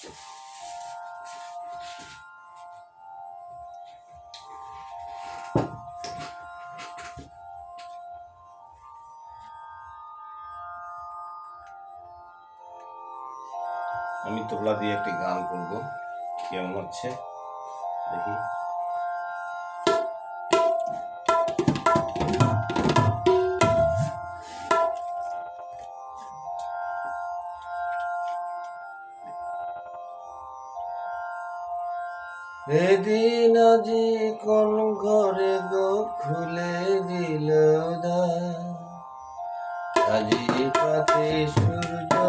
আমি তোলা দিয়ে একটি গান করব। কেমন হচ্ছে? দেখি। এদিন আজি কোন ঘরে গো খুলে দিল দা আজি পাতে সূর্য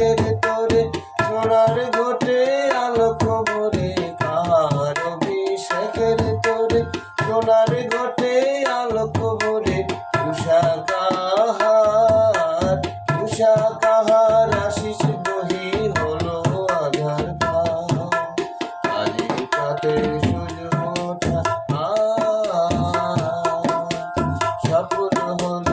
রাতের তোরে সোনার ঘটে আলোক ভরে কার অভিষেকের তোরে সোনার ঘটে আলোক ভরে উষা কাহার উষা কাহার আশিস বহি হলো আধার কালি কাতে সূর্য ওঠা স্বপ্ন হল